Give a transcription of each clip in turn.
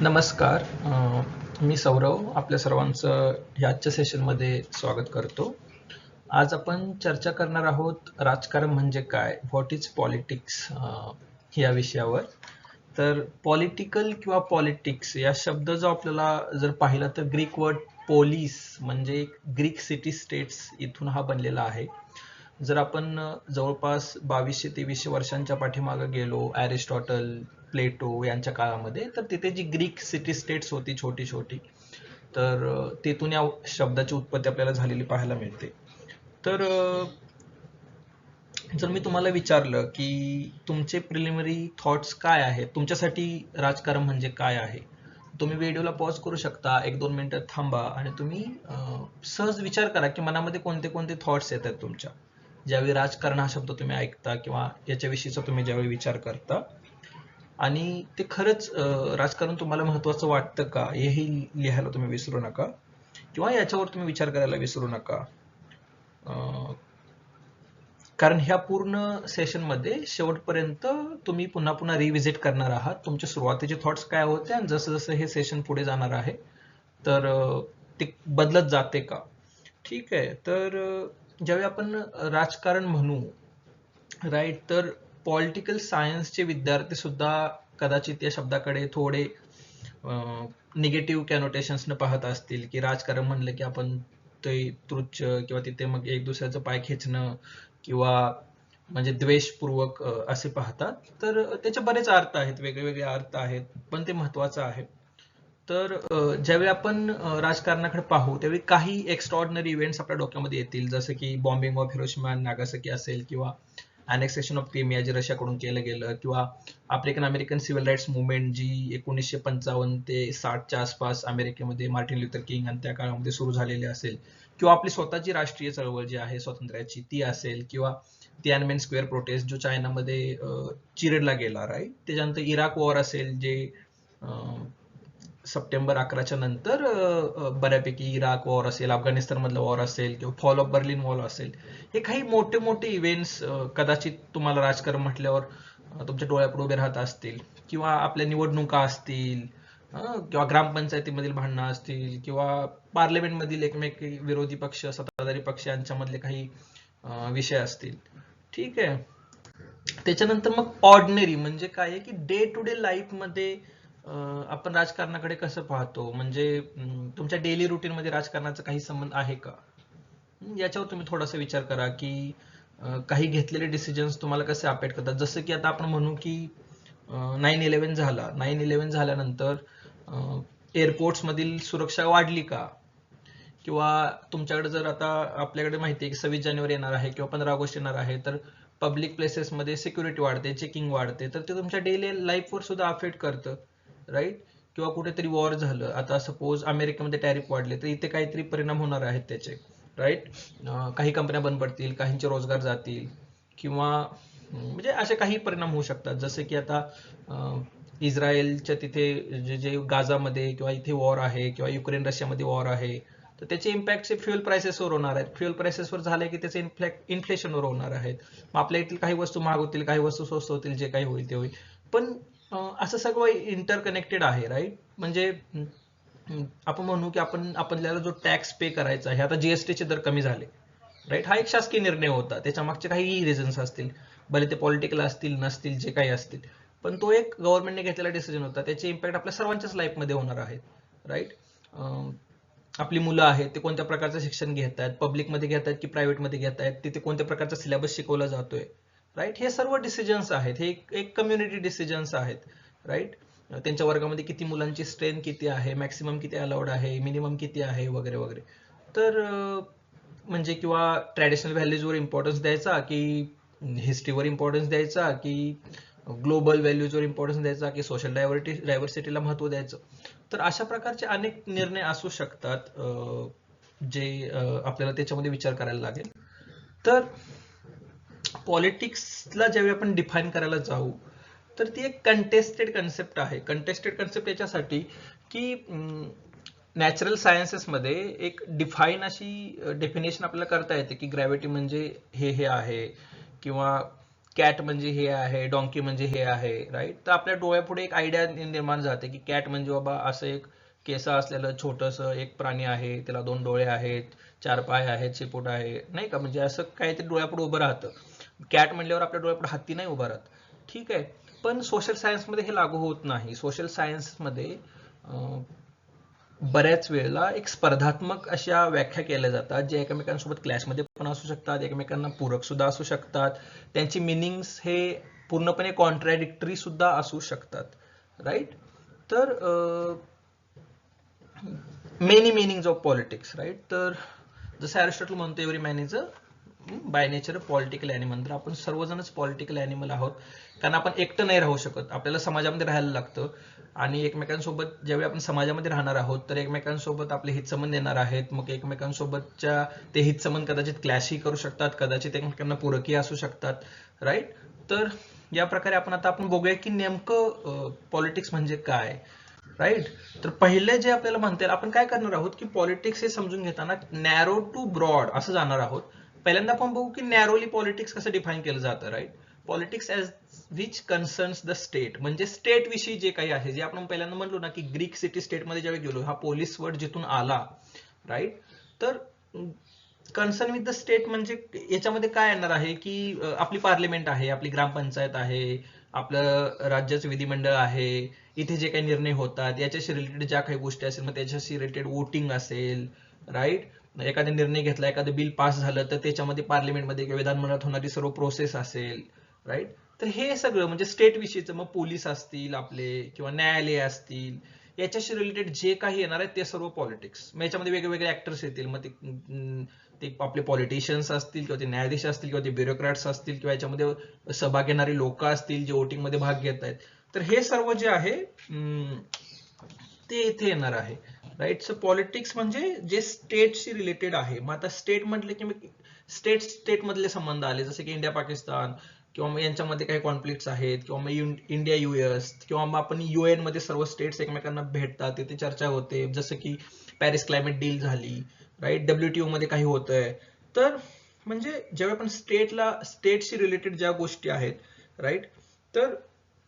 नमस्कार. मी सौरव आपल्या सर्वांचं या आजच्या सेशनमध्ये स्वागत करतो. आज आपण चर्चा करणार आहोत राजकारण म्हणजे काय? व्हॉट इज पॉलिटिक्स या विषयावर. तर पॉलिटिकल किंवा पॉलिटिक्स या शब्द जो आपल्याला जर पाहिला तर ग्रीक वर्ड पोलीस म्हणजे ग्रीक सिटी स्टेट्स इथून हा बनलेला आहे. जर आपण जवळपास बावीसशे तेवीसशे वर्षांच्या पाठीमागे गेलो ॲरिस्टॉटल प्लेटो यांच्या काळामध्ये तर तिथे जी ग्रीक सिटी स्टेट्स होती छोटी छोटी तर तिथून या शब्दाची उत्पत्ती आपल्याला झालेली पाहायला मिळते. तर जर मी तुम्हाला विचारलं की तुमचे प्रिलिमिनरी थॉट्स काय आहेत? तुमच्यासाठी राजकारण म्हणजे काय आहे? तुम्ही व्हिडिओला पॉज करू शकता एक दोन मिनिटं थांबा आणि तुम्ही सहज विचार करा की मनामध्ये कोणते कोणते थॉट्स येतात तुमच्या? ज्यावेळी राजकारण हा शब्द तुम्ही ऐकता किंवा याच्याविषयीचा तुम्ही ज्यावेळी विचार करता. आणि ते खरंच राजकारण तुम्हाला महत्वाचं वाटतं का हेही लिहायला तुम्ही विसरू नका. किंवा याच्यावर तुम्ही विचार करायला विसरू नका. कारण ह्या पूर्ण सेशनमध्ये शेवटपर्यंत तुम्ही पुन्हा पुन्हा रिव्हिजिट करणार आहात. तुमचे सुरुवातीचे थॉट्स काय होते आणि जसं जसं हे सेशन पुढे जाणार आहे तर ते बदलत जाते का? ठीक आहे तर ज्यावेळी आपण राजकारण म्हणू राईट तर पॉलिटिकल सायन्सचे विद्यार्थी सुद्धा कदाचित या शब्दाकडे थोडे निगेटिव्ह कॅनोटेशन्सनं पाहत असतील की राजकारण म्हणलं की आपण ते तुच्छ किंवा तिथे मग एक दुसऱ्याचं पाय खेचणं किंवा म्हणजे द्वेषपूर्वक असे पाहतात. तर त्याचे बरेच अर्थ आहेत वेगळे वेगळे अर्थ आहेत पण ते महत्वाचं आहे. तर ज्यावेळी आपण राजकारणाकडे पाहू त्यावेळी काही एक्स्ट्रॉर्डनरी इव्हेंट्स आपल्या डोक्यामध्ये येतील. जसं की bombing of Hiroshima Nagasaki Nagasaki असेल किंवा अनेक्सेशन ऑफ क्रिमिया जे रशियाकडून केलं गेलं किंवा African American civil rights movement जी एकोणीसशे पंचावन्न ते साठच्या आसपास अमेरिकेमध्ये मार्टिन ल्युथर किंग आणि त्या काळामध्ये सुरू झालेली असेल किंवा आपली स्वतःची राष्ट्रीय चळवळ जी आहे स्वातंत्र्याची ती असेल किंवा तियानमेन स्क्वेअर प्रोटेस्ट जो चायनामध्ये चिरडला गेला राईट त्याच्यानंतर इराक वॉर असेल जे सप्टेंबर अकराच्या नंतर बऱ्यापैकी इराक वॉर असेल अफगाणिस्तान मधला वॉर असेल किंवा फॉल ऑफ बर्लिन वॉर असेल हे काही मोठे मोठे इव्हेंट्स कदाचित तुम्हाला राजकारण म्हटल्यावर तुमच्या डोळ्यापुढे उभे राहत असतील किंवा आपल्या निवडणुका असतील किंवा ग्रामपंचायतीमधील भांडणं असतील किंवा पार्लमेंटमधील एकमेक विरोधी पक्ष सत्ताधारी पक्ष यांच्यामधले काही विषय असतील. ठीक आहे. त्याच्यानंतर मग ऑर्डिनरी म्हणजे काय आहे की डे टू डे लाईफमध्ये आपण राजकारणाकडे कसं पाहतो? म्हणजे तुमच्या डेली रुटीन मध्ये राजकारणाचा काही संबंध आहे का? याच्यावर तुम्ही थोडासा विचार करा की काही घेतलेले डिसिजन्स तुम्हाला कसे अफेक्ट करतात? जसं की आता आपण म्हणू की नाईन इलेव्हन झाला. नाईन इलेव्हन झाल्यानंतर एअरपोर्ट्स मधील सुरक्षा वाढली का? किंवा तुमच्याकडे जर आता आपल्याकडे माहिती आहे की सव्वीस जानेवारी येणार आहे किंवा पंधरा ऑगस्ट येणार आहे तर पब्लिक प्लेसेसमध्ये सिक्युरिटी वाढते चेकिंग वाढते तर ते तुमच्या डेली लाईफवर सुद्धा अफेक्ट करतं. राईट किंवा कुठेतरी वॉर झालं. आता सपोज अमेरिकेमध्ये टॅरिफ वाढले तर इथे काहीतरी परिणाम होणार आहेत त्याचे राईट काही कंपन्या बंद पडतील काहींचे रोजगार जातील किंवा म्हणजे असे काही परिणाम होऊ शकतात. जसे की आता इस्रायलच्या तिथे जे जे गाझामध्ये किंवा इथे वॉर आहे किंवा युक्रेन रशियामध्ये वॉर आहे तर त्याचे इम्पॅक्ट फ्युएल प्राइसेसवर होणार आहेत. फ्युएल प्राइसेसवर झाले की त्याचे इन्फ्लॅक्ट इन्फ्लेशनवर होणार आहेत. मग आपल्या इथली काही वस्तू महाग होतील काही वस्तू स्वस्त होतील जे काही होईल ते होईल. पण असं सगळं इंटरकनेक्टेड आहे राईट म्हणजे आपण म्हणू की आपण आपल्याला जो टॅक्स पे करायचा आहे आता जीएसटीचे दर कमी झाले. राईट हा एक शासकीय निर्णय होता. त्याच्या मागचे काही रिझन्स असतील. भले ते पॉलिटिकल असतील नसतील जे काही असतील. पण तो एक गव्हर्नमेंटने घेतलेला डिसिजन होता. त्याचे इम्पॅक्ट आपल्या सर्वांच्याच लाईफमध्ये होणार आहेत. राईट आपली मुलं आहेत ते कोणत्या प्रकारचं शिक्षण घेत आहेत पब्लिकमध्ये घेत आहेत की प्रायव्हेटमध्ये घेत आहेत तिथे कोणत्या प्रकारचा सिलेबस शिकवला जातोय? राईट हे सर्व डिसिजन्स आहेत. हे एक- कम्युनिटी डिसिजन्स आहेत. राईट त्यांच्या वर्गामध्ये किती मुलांची स्ट्रेंथ किती आहे? मॅक्सिमम किती अलाउड आहे? मिनिमम किती आहे? वगैरे वगैरे. तर म्हणजे किंवा ट्रॅडिशनल व्हॅल्यूजवर इम्पॉर्टन्स द्यायचा की हिस्ट्रीवर इम्पॉर्टन्स द्यायचा की ग्लोबल व्हॅल्यूजवर इम्पॉर्टन्स द्यायचा की सोशल डायव्हर्टी डायव्हर्सिटीला महत्त्व द्यायचं. तर अशा प्रकारचे अनेक निर्णय असू शकतात जे आपल्याला त्याच्यामध्ये विचार करायला लागेल. तर पॉलिटिक्सला ज्यावेळी आपण डिफाईन करायला जाऊ तर ती एक कंटेस्टेड कन्सेप्ट आहे. कंटेस्टेड कन्सेप्ट याच्यासाठी की नॅचरल सायन्सेसमध्ये एक डिफाईन अशी डेफिनेशन आपल्याला करता येते की ग्रॅव्हिटी म्हणजे हे हे आहे किंवा कॅट म्हणजे हे आहे डॉंकी म्हणजे हे आहे राईट तर आपल्या डोळ्यापुढे एक आयडिया निर्माण झाते की कॅट म्हणजे बाबा असं एक केस असलेलं छोटस एक प्राणी आहे त्याला दोन डोळे आहेत चार पाय आहेत शेपूट आहे नाही का? म्हणजे असं काहीतरी डोळ्यापुढे उभं राहतं. कॅट म्हणल्यावर आपल्या डोळ्यापुढे हत्ती नाही उभारत ठीक आहे. पण सोशल सायन्समध्ये हे लागू होत नाही. सोशल सायन्समध्ये बऱ्याच वेळेला एक स्पर्धात्मक अशा व्याख्या केल्या जातात जे एकमेकांसोबत क्लॅशमध्ये पण असू शकतात एकमेकांना पूरक सुद्धा असू शकतात. त्यांची मिनिंग्स हे पूर्णपणे कॉन्ट्रॅडिक्टरी सुद्धा असू शकतात. राईट तर many meanings of politics right तर जसं अरिस्टॉटल म्हणतो every man is a by nature political animal तर आपण सर्वजणच पॉलिटिकल ॲनिमल आहोत. कारण आपण एकटं नाही राहू शकत. आपल्याला समाजामध्ये राहायला लागतं. आणि एकमेकांसोबत ज्यावेळी आपण समाजामध्ये राहणार आहोत तर एकमेकांसोबत आपले हितसंबंध येणार आहेत. मग एकमेकांसोबतच्या ते हितसंबंध कदाचित क्लॅशही करू शकतात. कदाचित एकमेकांना पूरकही असू शकतात. राईट तर या प्रकारे आपण आता आपण बघूया की नेमकं पॉलिटिक्स म्हणजे काय? राईट तर पहिले जे आपल्याला म्हणता येईल आपण काय करणार आहोत की पॉलिटिक्स हे समजून घेताना नॅरो टू ब्रॉड असं जाणार आहोत. पहिल्यांदा आपण बघू की नॅरोली पॉलिटिक्स कसं डिफाईन केलं जातं right politics as which concerns the state म्हणजे स्टेट विषयी जे काही आहे जे आपण पहिल्यांदा म्हणलो ना की ग्रीक सिटी स्टेटमध्ये ज्यावेळी गेलो हा पोलीस वर्ड जिथून आला राईट तर कन्सर्न विथ द स्टेट म्हणजे याच्यामध्ये काय येणार आहे की आपली पार्लिमेंट आहे आपली ग्रामपंचायत आहे आपलं राज्याचं विधिमंडळ आहे इथे जे काही निर्णय होतात याच्याशी रिलेटेड ज्या काही गोष्टी असेल मग त्याच्याशी रिलेटेड वोटिंग असेल राईट एखादा निर्णय घेतला एखादं बिल पास झालं तर त्याच्यामध्ये पार्लिमेंटमध्ये किंवा विधानमंडळात होणारी सर्व प्रोसेस असेल राईट तर हे सगळं म्हणजे स्टेट विषयीचं मग पोलीस असतील आपले किंवा न्यायालय असतील याच्याशी रिलेटेड जे काही येणार आहे ते सर्व पॉलिटिक्स मग याच्यामध्ये वेगवेगळे ऍक्टर्स येतील मग ते आपले पॉलिटिशियन्स असतील किंवा ते न्यायाधीश असतील किंवा ते ब्युरोक्रॅट्स असतील किंवा याच्यामध्ये सहभाग घेणारी लोक असतील जे वोटिंगमध्ये भाग घेत आहेत. तर हे सर्व जे आहे ते इथे येणार आहे. राईट सो पॉलिटिक्स म्हणजे जे स्टेटशी रिलेटेड आहे. मग आता स्टेट म्हटले की स्टेट स्टेट मधले संबंध आले. जसे की इंडिया पाकिस्तान किंवा मग यांच्यामध्ये काही कॉन्फ्लिक्ट आहेत किंवा मग इंडिया युएस किंवा मग आपण युएनमध्ये सर्व स्टेट्स एकमेकांना भेटतात. तिथे चर्चा होते. जसं की पॅरिस क्लायमेट डील झाली. राईट डब्ल्यूटीओ मध्ये काही होतंय. तर म्हणजे जेव्हा आपण स्टेटला स्टेटशी रिलेटेड ज्या गोष्टी आहेत राईट तर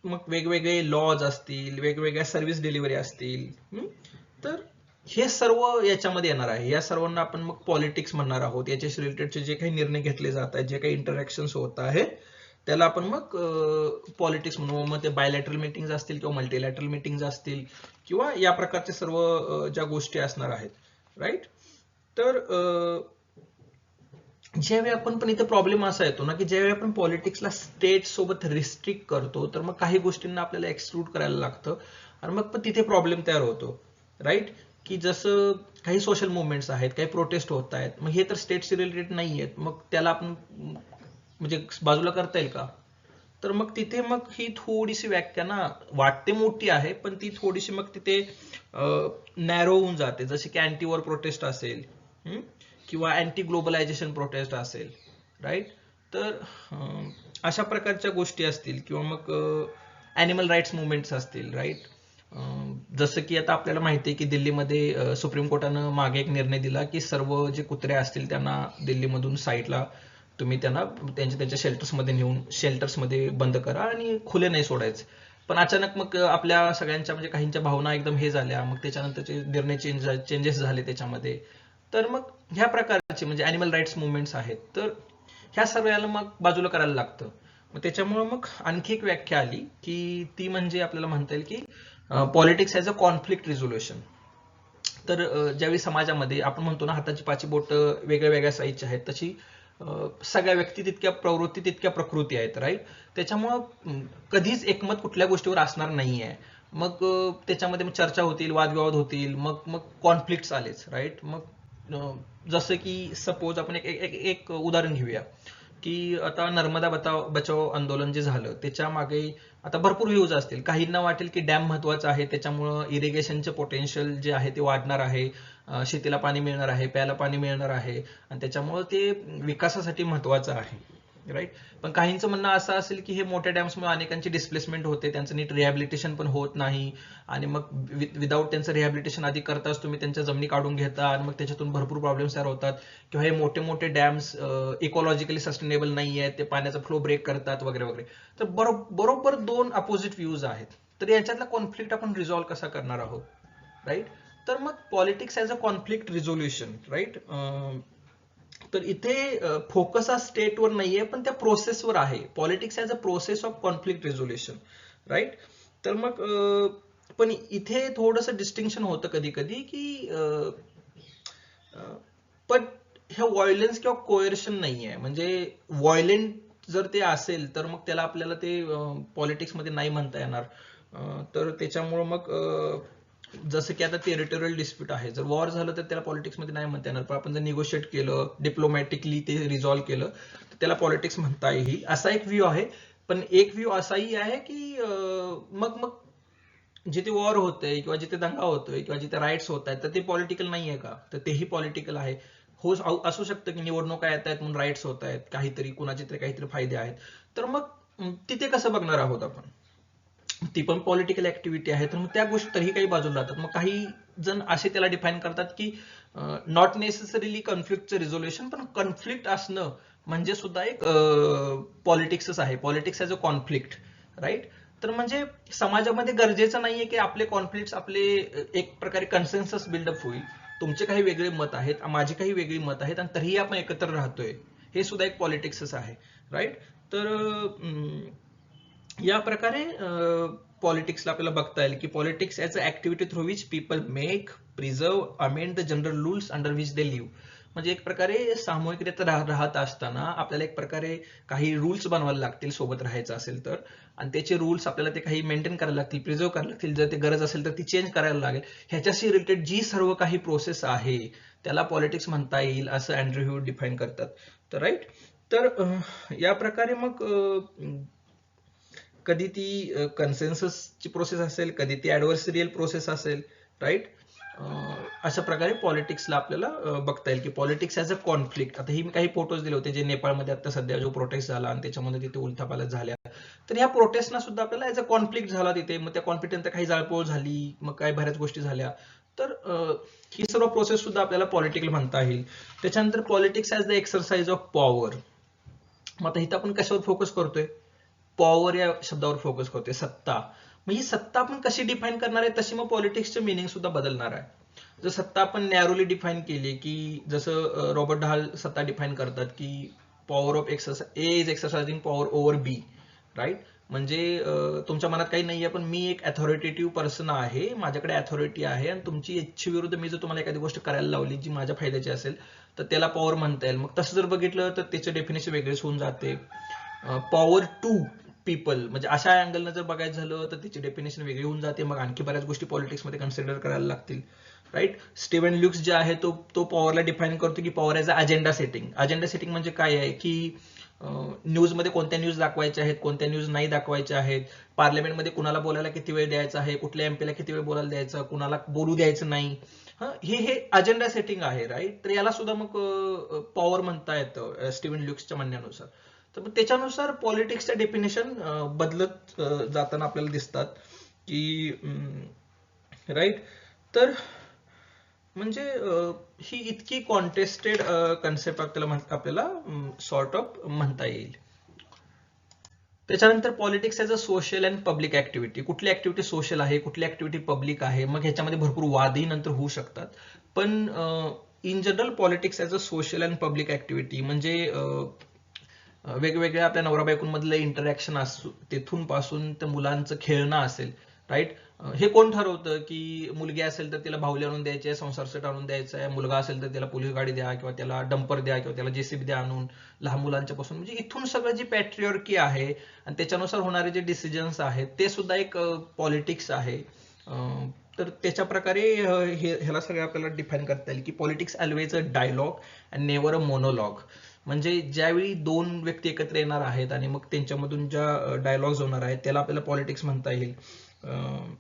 मग वेगवेगळे लॉज असतील वेगवेगळ्या सर्व्हिस डिलिव्हरी असतील. तर हे सर्व याच्यामध्ये येणार आहे. या सर्वांना आपण मग पॉलिटिक्स म्हणणार आहोत. याच्याशी रिलेटेडचे जे काही निर्णय घेतले जात आहेत जे काही इंटरॅक्शन होत आहे त्याला आपण मग पॉलिटिक्स म्हणू. मग ते बायलॅटरल मिटिंग असतील किंवा मल्टीलॅटरल मिटिंग असतील किंवा या प्रकारचे सर्व ज्या गोष्टी असणार आहेत. राईट तर ज्यावेळी आपण पण इथे प्रॉब्लेम असा येतो ना की ज्यावेळी आपण पॉलिटिक्सला स्टेट सोबत रिस्ट्रिक्ट करतो तर मग काही गोष्टींना आपल्याला एक्सक्लूड करायला लागतं. आणि मग पण तिथे प्रॉब्लेम तयार होतो. राईट की जसं काही सोशल मुवमेंट्स आहेत काही प्रोटेस्ट होत आहेत मग हे तर स्टेटशी रिलेटेड नाही आहेत मग त्याला आपण म्हणजे बाजूला करता येईल का? तर मग तिथे मग ही थोडीशी व्याख्या ना वाटते मोठी आहे पण ती थोडीशी मग तिथे नॅरो होऊन जाते. जसे की अँटी वॉर प्रोटेस्ट असेल किंवा अँटी ग्लोबलायझेशन प्रोटेस्ट असेल राईट तर अशा प्रकारच्या गोष्टी असतील. किंवा मग ॲनिमल राईट्स मुवमेंट्स असतील राईट जसं की आता आपल्याला माहिती आहे की दिल्लीमध्ये सुप्रीम कोर्टानं मागे एक निर्णय दिला की सर्व जे कुत्रे असतील त्यांना दिल्लीमधून साईडला तुम्ही त्यांना त्यांच्या त्यांच्या शेल्टर्समध्ये नेऊन शेल्टर्समध्ये बंद करा आणि खुले नाही सोडायचे. पण अचानक मग आपल्या सगळ्यांच्या म्हणजे काहींच्या भावना एकदम हे झाल्या. मग त्याच्यानंतरचे निर्णय चेंज चेंजेस झाले त्याच्यामध्ये. तर मग ह्या प्रकारचे म्हणजे अॅनिमल राईट्स मुवमेंट्स आहेत. तर ह्या सर्वाला मग बाजूला करायला लागतं. मग त्याच्यामुळे मग आणखी एक व्याख्या आली की ती म्हणजे आपल्याला म्हणता येईल की politics as a conflict resolution तर ज्यावेळी समाजामध्ये आपण म्हणतो ना हाताची पाची बोट वेगळ्या वेगळ्या साईजची आहेत तशी सगळ्या व्यक्ती तितक्या प्रवृत्ती तितक्या प्रकृती आहेत राईट त्याच्यामुळं कधीच एकमत कुठल्या गोष्टीवर असणार नाहीये. मग त्याच्यामध्ये चर्चा होतील वादविवाद होतील मग मग कॉन्फ्लिक्ट आलेच राईट मग जसं की सपोज आपण एक एक, एक उदाहरण घेऊया. की आता नर्मदा बचाव बचाव आंदोलन जे झालं त्याच्यामागे आता भरपूर व्ह्यूज असतील. काहींना वाटेल की डॅम महत्त्वाचा आहे त्याच्यामुळं इरिगेशनचे पोटेन्शियल जे आहे ते वाढणार आहे. शेतीला पाणी मिळणार आहे प्यायला पाणी मिळणार आहे. आणि त्याच्यामुळं ते विकासासाठी महत्वाचं आहे. राईट पण काहींचं म्हणणं असं असेल की हे मोठ्या डॅम्समुळे अनेकांची डिस्प्लेसमेंट होते त्यांचं नीट रिहॅबिलिटेशन पण होत नाही. आणि मग विदाऊट त्यांचं रिहॅबिलिटेशन आधी करताच तुम्ही त्यांच्या जमिनी काढून घेता आणि मग त्याच्यातून भरपूर प्रॉब्लेम्स तयार होतात. किंवा हे मोठे मोठे डॅम्स इकॉलॉजिकली सस्टेनेबल नाही आहेत ते पाण्याचा फ्लो ब्रेक करतात वगैरे वगैरे. तर बरोबर दोन अपोजिट व्ह्यूज आहेत. तर याच्यातला कॉन्फ्लिक्ट आपण रिझॉल्व्ह कसा करणार आहोत? राईट तर मग politics as a conflict resolution right तर इथे फोकस हा स्टेटवर नाहीये पण त्या प्रोसेसवर आहे. Politics as a process of conflict resolution right तर मग पण इथे थोडंसं डिस्टिंक्शन होतं कधी कधी की पण ह्या व्हायलन्स किंवा कोएर्शन नाही आहे म्हणजे व्हायलेंट जर ते असेल तर मग त्याला आपल्याला ते पॉलिटिक्समध्ये नाही म्हणता येणार. तर त्याच्यामुळं मग जसं की आता टेरिटोरियल डिस्प्यूट आहे. जर वॉर झालं तर त्याला पॉलिटिक्समध्ये नाही म्हणता येणार. पण आपण जर निगोशिएट केलं डिप्लोमॅटिकली ते रिझॉल्व्ह केलं तर त्याला पॉलिटिक्स म्हणता येईल. असा एक व्ह्यू आहे. पण एक व्ह्यू असाही आहे की मग मग जिथे वॉर होतंय किंवा जिथे दंगा होतोय किंवा जिथे राईट्स होत आहेत तर ते पॉलिटिकल नाही आहे का? तर तेही पॉलिटिकल आहे. हो असू शकतं की निवडणुका येत आहेत म्हणून राईट्स होत आहेत काहीतरी कुणाचे तरी काहीतरी फायदे आहेत. तर मग तिथे कसं बघणार आहोत आपण? ती पण पॉलिटिकल ऍक्टिव्हिटी आहे. तर मग त्या गोष्टी तरीही काही बाजूला राहतात मग काही जण असे त्याला डिफाईन करतात की नॉट नेसेसरीली कॉन्फ्लिक्टचं रिझोल्युशन पण कॉन्फ्लिक्ट असणं म्हणजे सुद्धा एक पॉलिटिक्सच आहे. Politics as a conflict right तर म्हणजे समाजामध्ये गरजेचं नाहीये की आपले कॉन्फ्लिक्ट आपले एक प्रकारे कन्सेन्सस बिल्डअप होईल. तुमचे काही वेगळे मत आहेत माझे काही वेगळी मत आहेत आणि तरीही आपण एकत्र राहतोय. हे सुद्धा एक पॉलिटिक्सच आहे राईट तर या प्रकारे पॉलिटिक्सला आपल्याला बघता येईल की politics as a activity through which people make preserve amend the general rules under which they live म्हणजे एक प्रकारे सामूहिकरित्या राह- राहत असताना आपल्याला एक प्रकारे काही रूल्स बनवायला लागतील सोबत राहायचं असेल तर. आणि त्याचे रूल्स आपल्याला ते काही मेंटेन करायला लागतील प्रिझर्व करायला लागतील. जर ते गरज असेल तर ती चेंज करायला लागेल. ह्याच्याशी रिलेटेड जी सर्व काही प्रोसेस आहे त्याला पॉलिटिक्स म्हणता येईल असं अँड्रू डिफाईन करतात. तर राईट तर या प्रकारे मग कधी ती कन्सेन्ससची प्रोसेस असेल कधी ती ऍडव्हर्सरियल प्रोसेस असेल राईट अशा प्रकारे पॉलिटिक्सला आपल्याला बघता येईल की पॉलिटिक्स ॲज अ कॉन्फ्लिक्ट आता ही मी काही फोटोज दिले होते जे नेपाळमध्ये आता सध्या जो प्रोटेस्ट झाला आणि त्याच्यामध्ये तिथे उलथापालथ झाल्या. तर ह्या प्रोटेस्टना सुद्धा आपल्याला ॲज अ कॉन्फ्लिक्ट झाला तिथे. मग त्या कॉन्फ्लिक्ट नंतर काही जाळपोळ झाली मग काय बऱ्याच गोष्टी झाल्या. तर ही सर्व प्रोसेस सुद्धा आपल्याला पॉलिटिकल म्हणता येईल. त्याच्यानंतर politics as the exercise of power मग आता इथं आपण कशावर फोकस करतोय? पॉवर या शब्दावर फोकस करतोय सत्ता. मग ही सत्ता आपण कशी डिफाईन करणार आहे? तशी मग पॉलिटिक्सचे मिनिंग सुद्धा बदलणार आहे. जर सत्ता आपण नॅरोली डिफाईन केली की जसं रॉबर्ट ढाल सत्ता डिफाईन करतात की power of exercise A is exercising power over B right म्हणजे तुमच्या मनात काही नाहीये पण मी एक अथॉरिटेटिव्ह पर्सन आहे माझ्याकडे अथॉरिटी आहे आणि तुमची इच्छेविरुद्ध मी जर तुम्हाला एखादी गोष्ट करायला लावली जी माझ्या फायद्याची असेल तर त्याला पॉवर म्हणता येईल. मग तसं जर बघितलं तर त्याचं डेफिनेशन वेगळेच होऊन जाते. पॉवर टू पीपल म्हणजे अशा अँगलनं जर बघायचं झालं तर त्याची डेफिनेशन वेगळी होऊन जाते. मग आणखी बऱ्याच गोष्टी पॉलिटिक्समध्ये कन्सिडर करायला लागतील. राईट स्टीवन ल्युक्स जे आहे तो तो पॉवरला डिफाईन करतो की power as a agenda setting agenda setting म्हणजे काय आहे? की न्यूजमध्ये कोणत्या न्यूज दाखवायच्या आहेत कोणत्या न्यूज नाही दाखवायच्या आहेत? पार्लमेंटमध्ये कुणाला बोलायला किती वेळ द्यायचा आहे? कुठल्या एमपीला किती वेळ बोलायला द्यायचं? कुणाला बोलू द्यायचं नाही? हे? हे अजेंडा सेटिंग आहे राईट तर याला सुद्धा मग पॉवर म्हणता येतं अं, स्टीवन ल्युक्सच्या म्हणण्यानुसार. तर मग त्याच्यानुसार पॉलिटिक्सचं डेफिनेशन बदलत जाताना आपल्याला दिसतात की राईट तर म्हणजे ही इतकी कॉन्टेस्टेड कन्सेप्ट आपल्याला आपल्याला सॉर्ट ऑफ म्हणता येईल. त्याच्यानंतर politics as a social and public activity कुठली ऍक्टिव्हिटी सोशल आहे कुठली ऍक्टिव्हिटी पब्लिक आहे मग ह्याच्यामध्ये भरपूर वादही नंतर होऊ शकतात. पण in general politics as a social and public activity म्हणजे वेगवेगळ्या आपल्या नवरा बायकोंमधले इंटरॅक्शन असू तिथून पासून ते मुलांचं खेळणं असेल राईट हे कोण ठरवतं की मुलगी असेल तर तिला भाऊली आणून द्यायची आहे संसार सेट आणून द्यायचा आहे मुलगा असेल तर त्याला पोलीस गाडी द्या किंवा त्याला डंपर द्या किंवा त्याला जेसीबी द्या आणून लहान मुलांच्या पासून म्हणजे इथून सगळं जी पॅट्रियॉर्की आहे आणि त्याच्यानुसार होणारे जे डिसिजन्स आहेत ते सुद्धा एक पॉलिटिक्स आहे. तर त्याच्या प्रकारे हे ह्याला सगळं आपल्याला डिफाईन करता येईल की politics always a dialogue and never a monologue म्हणजे ज्यावेळी दोन व्यक्ती एकत्र येणार आहेत आणि मग त्यांच्यामधून ज्या डायलॉग्स होणार आहेत त्याला आपल्याला पॉलिटिक्स म्हणता येईल. अं,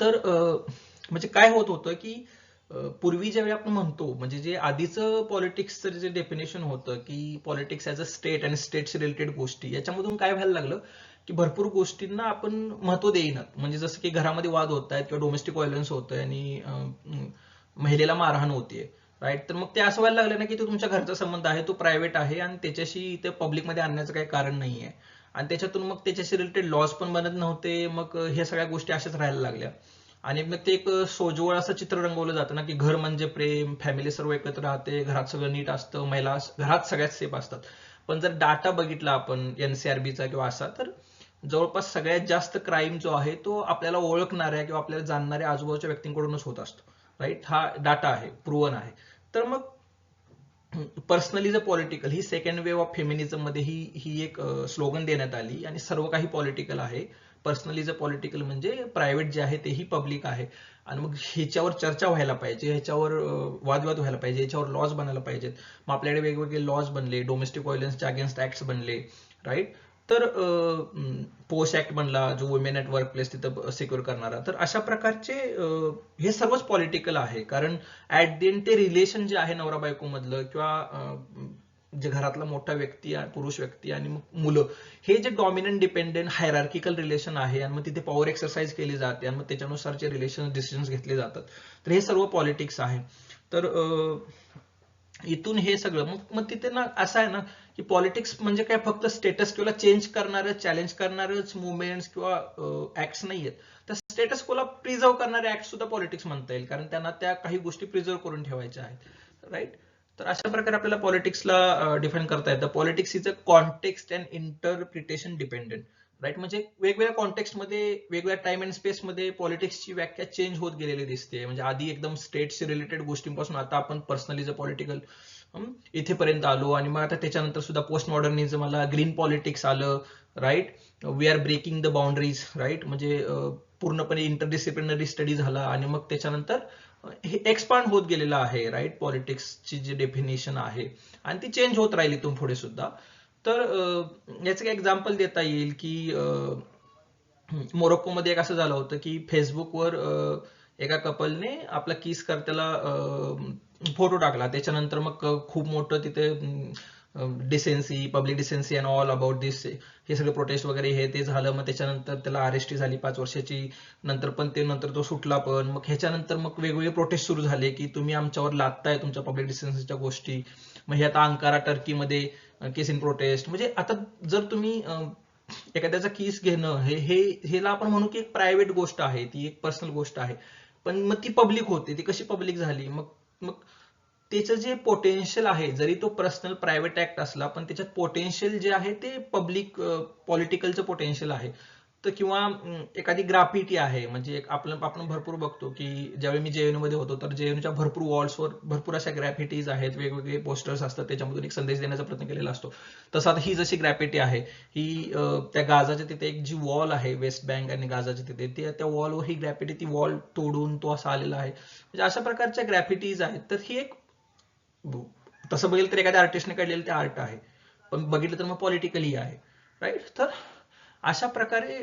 तर म्हणजे काय होत होतं की पूर्वी ज्यावेळी आपण म्हणतो म्हणजे जे आधीचं पॉलिटिक्सचं जे डेफिनेशन होतं की पॉलिटिक्स ॲज अ स्टेट आणि स्टेट्स रिलेटेड गोष्टी याच्यामधून काय व्हायला लागलं की भरपूर गोष्टींना आपण महत्त्व देईनात. म्हणजे जसं की घरामध्ये वाद होत आहेत किंवा डोमेस्टिक व्हायलन्स होतंय आणि महिलेला मारहाण होतीये. राईट तर मग ते असं व्हायला लागलं ना की तो तुमच्या घरचा संबंध आहे तो प्रायव्हेट आहे आणि त्याच्याशी ते पब्लिकमध्ये आणण्याचं काही कारण नाही आहे आणि त्याच्यातून मग त्याच्याशी रिलेटेड लॉज पण बनत नव्हते मग ह्या सगळ्या गोष्टी अशाच राहायला लागल्या. आणि मग ते एक सोजवळ असं चित्र रंगवलं जातं ना की घर म्हणजे प्रेम फॅमिली सर्व एकत्र राहते घरात सगळं नीट असतं महिला घरात सगळ्यात सेफ असतात. पण जर डाटा बघितला आपण एनसीआरबीचा किंवा असा तर जवळपास सगळ्यात जास्त क्राईम जो आहे तो आपल्याला ओळखणाऱ्या किंवा आपल्याला जाणणाऱ्या आजूबाजूच्या व्यक्तींकडूनच होत असतो. राईट हा डाटा आहे प्रूवन आहे. तर मग पर्सनली ज पॉलिटिकल ही सेकंड वेव्ह ऑफ फेमिनिझममध्ये ही ही एक स्लोगन देण्यात आली आणि सर्व काही पॉलिटिकल आहे. पर्सनली ज पॉलिटिकल म्हणजे प्रायव्हेट जे आहे तेही पब्लिक आहे. आणि मग ह्याच्यावर चर्चा व्हायला पाहिजे ह्याच्यावर वादवाद वादविवाद व्हायला पाहिजे ह्याच्यावर लॉज बनायला पाहिजेत. मग आपल्याकडे वेगवेगळे लॉज बनले डोमेस्टिक व्हायलन्सच्या अगेन्स्ट ऍक्ट्स बनले राईट तर पोस्ट ऍक्ट बनला जो वुमेन ऍट वर्क प्लेस तिथं सिक्युअर करणारा. तर अशा प्रकारचे हे सर्वच पॉलिटिकल आहे. कारण ऍट द एंड ते रिलेशन जे आहे नवरा बायको मधलं किंवा जे घरातला मोठा व्यक्ती पुरुष व्यक्ती आणि मग मुलं हे जे डॉमिनंट डिपेंडेंट हायरार्किकल रिलेशन आहे आणि मग तिथे पॉवर एक्सरसाइज केली जाते आणि मग त्याच्यानुसारचे रिलेशन डिसिजन्स घेतले जातात. तर हे सर्व पॉलिटिक्स आहे. तर इथून हे सगळं मग मग तिथे ना असं आहे ना की पॉलिटिक्स म्हणजे काय? फक्त स्टेटस किंवा चेंज करणारं चॅलेंज करणारच मुवमेंट्स किंवा ऍक्ट्स नाहीयेत. तर स्टेटस कोला प्रिझर्व करणारे ऍक्ट सुद्धा पॉलिटिक्स म्हणता येईल कारण त्यांना त्या काही गोष्टी प्रिझर्व करून ठेवायच्या आहेत. राईट तर अशा प्रकारे आपल्याला पॉलिटिक्सला डिफाईन करता येतं. Politics is a context and interpretation dependent right म्हणजे वेगवेगळ्या कॉन्टेक्स्टमध्ये वेगवेगळ्या टाइम अँड स्पेसमध्ये पॉलिटिक्सची व्याख्या चेंज होत गेलेली दिसते. म्हणजे आधी एकदम स्टेटशी रिलेटेड गोष्टींपासून आता आपण पर्सनली जर पॉलिटिकल इथेपर्यंत आलो आणि मग आता त्याच्यानंतर सुद्धा पोस्ट मॉडर्निझम आला ग्रीन पॉलिटिक्स आलं right we are breaking the boundaries right म्हणजे पूर्णपणे इंटरडिसिप्लिनरी स्टडी झाला आणि मग त्याच्यानंतर हे एक्सपांड होत गेलेलं आहे राईट पॉलिटिक्सची जी डेफिनेशन आहे. आणि ती चेंज होत राहिली इथून पुढे सुद्धा. तर याचं एक एक्झाम्पल देता येईल की अं, मोरोक्कोमध्ये एक असं झालं होतं की फेसबुकवर वर एका कपलने आपला किस करत्याला फोटो टाकला. त्याच्यानंतर मग खूप मोठं तिथे decency public decency and all about this हे सगळे प्रोटेस्ट वगैरे हे ते झालं. मग त्याच्यानंतर त्याला अरेस्टी झाली पाच वर्षाची. नंतर पण ते नंतर तो सुटला पण. मग ह्याच्यानंतर मग वेगवेगळे प्रोटेस्ट सुरू झाले की तुम्ही आमच्यावर लादताय तुमच्या पब्लिक डिसेन्सीच्या गोष्टी. मग हे आता अंकारा टर्कीमध्ये केस इन प्रोटेस्ट म्हणजे आता जर तुम्ही एखाद्याचा किस घेणं हे हे हेला आपण म्हणू की एक प्रायव्हेट गोष्ट आहे. ती एक पर्सनल गोष्ट आहे. पण मग ती पब्लिक होते. ती कशी पब्लिक झाली? मग मग त्याचं जे पोटेन्शियल आहे जरी तो पर्सनल प्रायव्हेट ऍक्ट असला पण त्याच्यात पोटेन्शियल जे आहे ते पब्लिक पॉलिटिकलचं पोटेन्शियल आहे. तर किंवा एखादी ग्राफिटी आहे म्हणजे आपण आपलं आपण भरपूर बघतो की ज्यावेळी मी जेएनयू मध्ये होतो तर जेएनयूच्या भरपूर वॉल्सवर भरपूर अशा ग्रॅफिटीज आहेत वेगवेगळे पोस्टर्स असतात त्याच्यामधून एक संदेश देण्याचा प्रयत्न केलेला असतो. तसं आता ही जशी ग्रॅफिटी आहे ही त्या गाजाच्या तिथे एक जी वॉल आहे वेस्ट बँक आणि गाजाच्या तिथे ते त्या वॉलवर ही ग्रॅफिटी ती वॉल तोडून तो असा आलेला आहे. म्हणजे अशा प्रकारच्या ग्रॅफिटीज आहेत. तर ही एक तसं बघितलं तर एखाद्या आर्टिस्टने काढलेलं ते आर्ट आहे. पण बघितलं तर मग पॉलिटिकली आहे. राईट तर अशा प्रकारे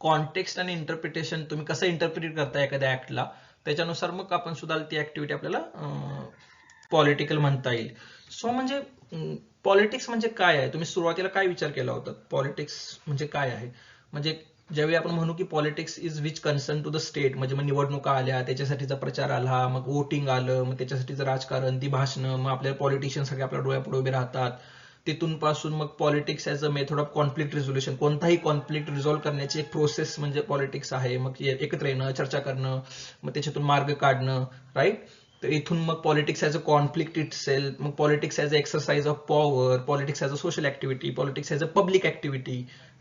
कॉन्टेक्स्ट आणि इंटरप्रिटेशन तुम्ही कसं इंटरप्रिट करता एखाद्या ऍक्टला त्याच्यानुसार मग आपण सुद्धा ती ऍक्टिव्हिटी आपल्याला पॉलिटिकल म्हणता येईल. सो म्हणजे पॉलिटिक्स म्हणजे काय आहे? तुम्ही सुरुवातीला काय विचार केला होता? पॉलिटिक्स म्हणजे काय आहे? म्हणजे ज्यावेळी आपण म्हणू की politics is which concern to the state म्हणजे मग निवडणुका आल्या त्याच्यासाठीचा प्रचार आला मग वोटिंग आलं मग त्याच्यासाठीचं राजकारण ती भाषणं मग आपल्याला पॉलिटिशियन सगळे आपल्या डोळ्यापुढे उभे राहतात. तिथून पासून मग politics as a method of conflict resolution कोणताही कॉन्फ्लिक्ट रिझॉल्व्ह करण्याची एक प्रोसेस म्हणजे पॉलिटिक्स आहे. मग एकत्र येणं चर्चा करणं मग त्याच्यातून मार्ग काढणं राईट तर इथून मग politics as a conflict itself मग politics as a exercise of power politics as a social activity politics as a public activity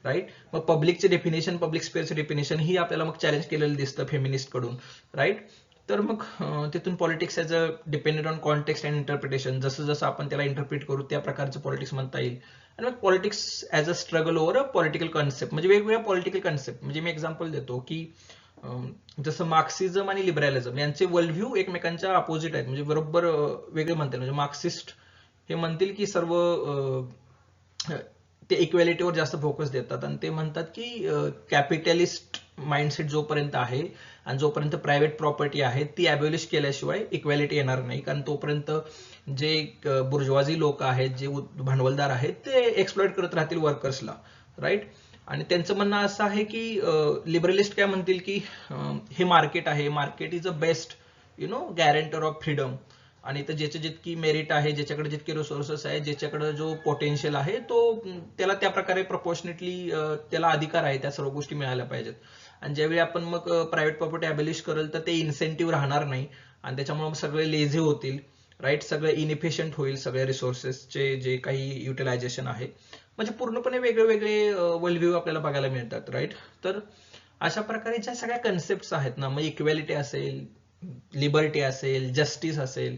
right मग पब्लिकचे डेफिनेशन पब्लिक स्पेअरचे डेफिनेशन ही आपल्याला मग चॅलेंज केलेलं दिसतं फेमिनिस्टकडून राईट तर मग तिथून politics as a dependent on context and interpretation जसं जसं आपण त्याला इंटरप्रिट करू त्या प्रकारचं पॉलिटिक्स म्हणता येईल. आणि मग politics as a struggle over a political concept म्हणजे वेगवेगळ्या पॉलिटिकल कन्सेप्ट म्हणजे मी एक्झाम्पल देतो की जसं मार्क्सिझम आणि लिबरॅलिझम यांचे वर्ल्ड व्ह्यू एकमेकांच्या अपोजिट आहेत. म्हणजे बरोबर वेगळे म्हणतील. म्हणजे मार्क्सिस्ट हे म्हणतील की सर्व ते इक्वेलिटीवर जास्त फोकस देतात. आणि ते म्हणतात की कॅपिटलिस्ट माइंडसेट जोपर्यंत आहे आणि जोपर्यंत प्रायव्हेट प्रॉपर्टी आहे ती अबॉलिश केल्याशिवाय इक्वॅलिटी येणार नाही. कारण तोपर्यंत जे बुर्जवाजी लोक आहेत जे भांडवलदार आहेत ते एक्सप्लॉइट करत राहतील वर्कर्सला राईट आणि त्यांचं म्हणणं असं आहे की लिबरलिस्ट काय म्हणतील की हे मार्केट आहे. Market is a best you know guarantor of freedom आणि तर ज्याचे जितकी मेरिट आहे ज्याच्याकडे जितके रिसोर्सेस आहे ज्याच्याकडे जो पोटेन्शियल आहे तो त्याला त्या प्रकारे प्रपोर्शनेटली त्याला अधिकार आहे त्या सर्व गोष्टी मिळाल्या पाहिजेत. आणि ज्यावेळी आपण मग प्रायव्हेट प्रॉपर्टी अबॅलिश करेल तर ते इन्सेंटिव्ह राहणार नाही. आणि त्याच्यामुळे सगळे लेझी होतील राईट सगळे इनइफिशियंट होईल सगळे रिसोर्सेसचे जे काही युटिलायझेशन आहे. म्हणजे पूर्णपणे वेगळे वेगळे वर्ल्ड व्ह्यू आपल्याला बघायला मिळतात राईट तर अशा प्रकारे ज्या सगळ्या कन्सेप्ट आहेत ना मग इक्वॅलिटी असेल लिबर्टी असेल जस्टिस असेल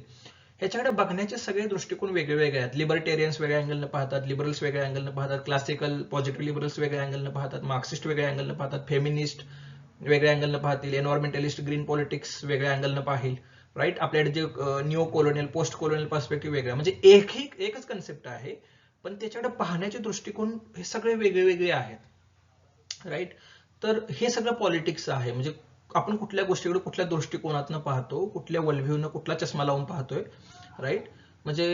ह्याच्याकडे बघण्याचे सगळे दृष्टिकोन वेगळे वेगळे आहेत. लिबर्टेरियन्स वेगळ्या अँगलनं पाहतात लिबरल्स वेगळ्या अँगलनं पाहतात क्लासिकल पॉझिटिव्ह लिबरल्स वेगळ्या अँगलनं पाहतात मार्क्सिस्ट वेगळ्या अँगलनं पाहतात फेमिनिस्ट वेगळ्या अँगलनं पाहतील एन्व्हायरमेंटलिस्ट ग्रीन पॉलिटिक्स वेगळ्या अँगलनं पाहिल राईट आपल्याकडे जे new colonial post colonial perspective वेगळा म्हणजे एक ही एकच कन्सेप्ट आहे पण त्याच्याकडे पाहण्याचे दृष्टिकोन हे सगळे वेगळे वेगळे आहेत राईट तर हे सगळं पॉलिटिक्स आहे. म्हणजे आपण कुठल्या गोष्टीकडे कुठल्या दृष्टिकोनातनं पाहतो कुठल्या वर्ल्डव्ह्यूनं कुठला चष्मा लावून पाहतोय राईट म्हणजे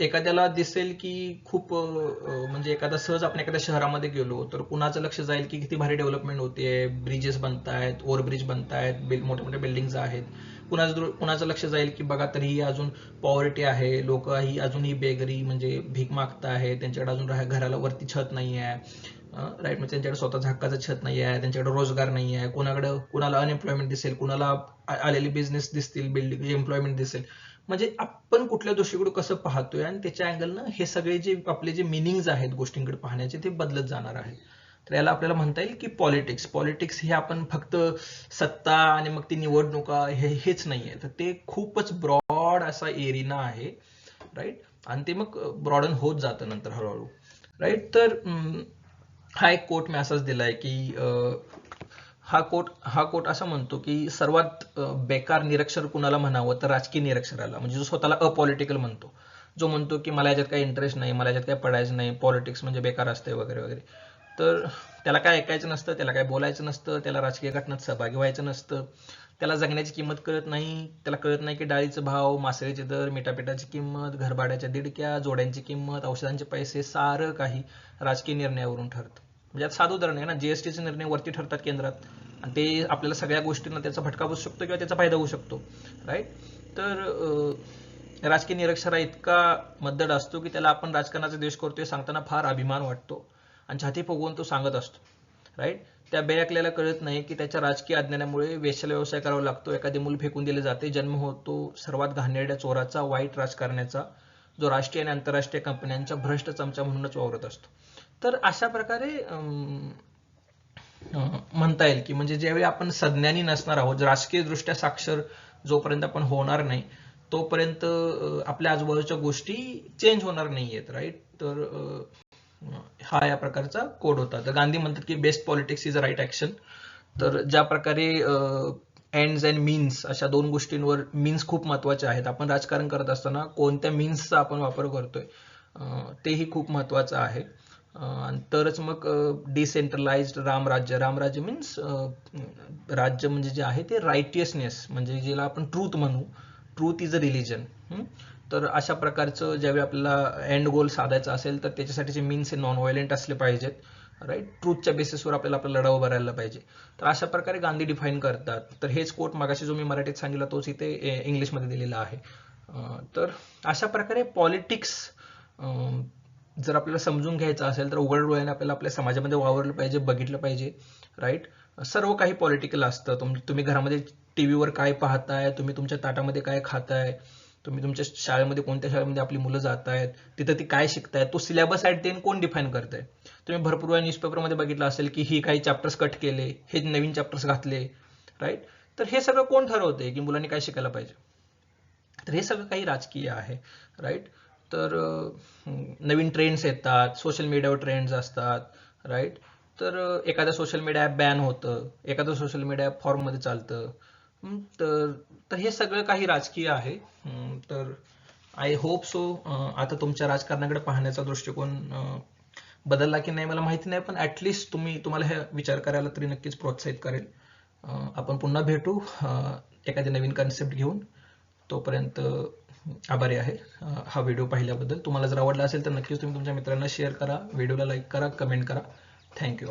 एखाद्याला दिसेल की खूप म्हणजे एखादा सहज आपण एखाद्या शहरामध्ये गेलो तर कुणाचं लक्ष जाईल की किती भारी डेव्हलपमेंट होतीये ब्रिजेस बनतायत ओव्हरब्रिज बनतायत बिल मोठ्या मोठ्या बिल्डिंग्स आहेत. कुणाचं कुणाचं लक्ष जाईल की बघा तरीही अजून पॉवर्टी आहे लोक ही अजूनही बेगरी म्हणजे भीक मागत आहे त्यांच्याकडे अजून घराला वरती छत नाही आहे राईट म्हणजे त्यांच्याकडे स्वतः हक्काचं छत नाही आहे त्यांच्याकडे रोजगार नाही आहे कुणाकडे कुणाला अनएम्प्लॉयमेंट दिसेल कुणाला आलेले आलेली बिझनेस दिसतील बिल्डिंग एम्प्लॉयमेंट दिसेल. म्हणजे आपण कुठल्या दृष्टीकडे कसं पाहतोय आणि त्याच्या अँगलनं हे सगळे जे आपले जे मिनिंग्स आहेत गोष्टींकडे पाहण्याचे ते बदलत जाणार आहेत. तर याला आपल्याला म्हणता येईल की पॉलिटिक्स पॉलिटिक्स हे आपण फक्त सत्ता आणि मग ती निवडणुका हे हेच नाहीये तर ते खूपच ब्रॉड असा एरिना आहे राईट आणि ते मग ब्रॉडन होत जातं नंतर हळूहळू. राईट तर हा एक कोट मी असाच दिलाय की हा कोट हा कोट असा म्हणतो की सर्वात बेकार निरक्षर कुणाला म्हणावं तर राजकीय निरक्षराला. म्हणजे जो स्वतःला अपॉलिटिकल म्हणतो. जो म्हणतो की मला याच्यात काही इंटरेस्ट नाही मला याच्यात काही पडायचं नाही पॉलिटिक्स म्हणजे बेकार असते वगैरे वगैरे. तर त्याला काय ऐकायचं नसतं त्याला काय बोलायचं नसतं त्याला राजकीय घटनात सहभागी व्हायचं नसतं. त्याला जगण्याची किंमत कळत नाही. त्याला कळत नाही की डाळीचं भाव मासळीचे दर मिठापिठाची किंमत घरभाड्याच्या दिडक्या जोड्यांची किंमत औषधांचे पैसे सारं काही राजकीय निर्णयावरून ठरतं. म्हणजे आता साधं उदाहरण आहे ना जीएसटीचे निर्णय वरती ठरतात केंद्रात. आणि ते आपल्याला सगळ्या गोष्टींना त्याचा फटका बसू शकतो किंवा त्याचा फायदा होऊ शकतो राईट तर राजकीय निरक्षरा इतका मद्दड असतो की त्याला आपण राजकारणाचा देश करतोय सांगताना फार अभिमान वाटतो. आणि छाती फुगवून तो सांगत असतो राईट त्या बेअकल्याला कळत नाही की त्याच्या राजकीय अज्ञानामुळे वेशाला व्यवसाय करावा लागतो. एखादे मूल फेकून दिले जाते. जन्म होतो सर्वात घाणेरड्या चोराचा वाईट राजकारण्याचा जो राष्ट्रीय आणि आंतरराष्ट्रीय कंपन्यांचा भ्रष्ट चमचा म्हणूनच वावरत असतो. तर अशा प्रकारे अं, म्हणता येईल की म्हणजे ज्यावेळी आपण सज्ञानी नसणार आहोत राजकीय दृष्ट्या साक्षर जोपर्यंत आपण होणार नाही तोपर्यंत आपल्या आजूबाजूच्या गोष्टी चेंज होणार नाहीयेत राईट तर हा या प्रकारचा कोड होता. तर गांधी म्हणतात की best politics is a right action तर ज्या प्रकारे एंड्स अँड मीन्स अशा दोन गोष्टींवर मीन्स खूप महत्त्वाचे आहेत. आपण राजकारण करत असताना कोणत्या मीन्सचा आपण वापर करतोय तेही खूप महत्वाचं आहे. तरच मग डिसेंट्रलाइज्ड रामराज्य रामराज्य मीन्स राज्य म्हणजे जे आहे ते रायटियसनेस म्हणजे ज्याला आपण ट्रूथ म्हणू. ट्रूथ इज अ रिलिजन तर अशा प्रकारचं ज्यावेळी आपल्याला एंड गोल साधायचा असेल तर त्याच्यासाठी जे मीन्स हे नॉन व्हायलेंट असले पाहिजेत. राईट ट्रूथच्या बेसिसवर आपल्याला आपला लढाव भरायला राहायला पाहिजे. तर अशा प्रकारे गांधी डिफाईन करतात. तर हेच कोट मागाशी जो मी मराठीत सांगितला तोच इथे ए- इंग्लिशमध्ये दिलेला आहे. तर अशा प्रकारे पॉलिटिक्स जर आपल्याला समजून घ्यायचं असेल तर उघड डोळ्याने आपल्याला आपल्या समाजामध्ये वावरलं पाहिजे बघितलं पाहिजे राईट सर्व काही पॉलिटिकल असतं. तुम तुम्ही घरामध्ये टीव्हीवर काय पाहताय तुम्ही तुमच्या ताटामध्ये काय खाताय तुम्ही तुमच्या शाळेमध्ये कोणत्या शाळेमध्ये आपली मुलं जात आहेत तिथं ती काय शिकतायत तो सिलेबस ऍट देन कोण डिफाईन करतंय? तुम्ही भरपूर वेळा न्यूजपेपरमध्ये बघितलं असेल की ही काही चॅप्टर्स कट केले हे नवीन चॅप्टर्स घातले राईट तर हे सगळं कोण ठरवतंय की मुलांनी काय शिकायला पाहिजे? तर हे सगळं काही राजकीय आहे राईट तर नवीन ट्रेंड्स येतात सोशल मीडियावर ट्रेंड्स असतात राईट तर एखादं सोशल मीडिया ॲप बॅन होतं एखादं सोशल मीडिया ॲप फॉर्ममध्ये चालतं तर तर हे सगळं काही राजकीय आहे. तर आय होप सो आता तुमच्या राजकारणाकडे पाहण्याचा दृष्टिकोन बदलला की नाही मला माहिती नाही पण ॲटलिस्ट तुम्ही तुम्हाला हे विचार करायला तरी नक्कीच प्रोत्साहित करेल. आपण पुन्हा भेटू एखादी नवीन कन्सेप्ट घेऊन. तोपर्यंत आभारी आहे हा व्हिडिओ पाहिल्याबद्दल. तुम्हाला जर आवडला असेल तर नक्कीच तुम्ही तुमच्या मित्रांना शेअर करा व्हिडिओला लाईक करा कमेंट करा. थँक्यू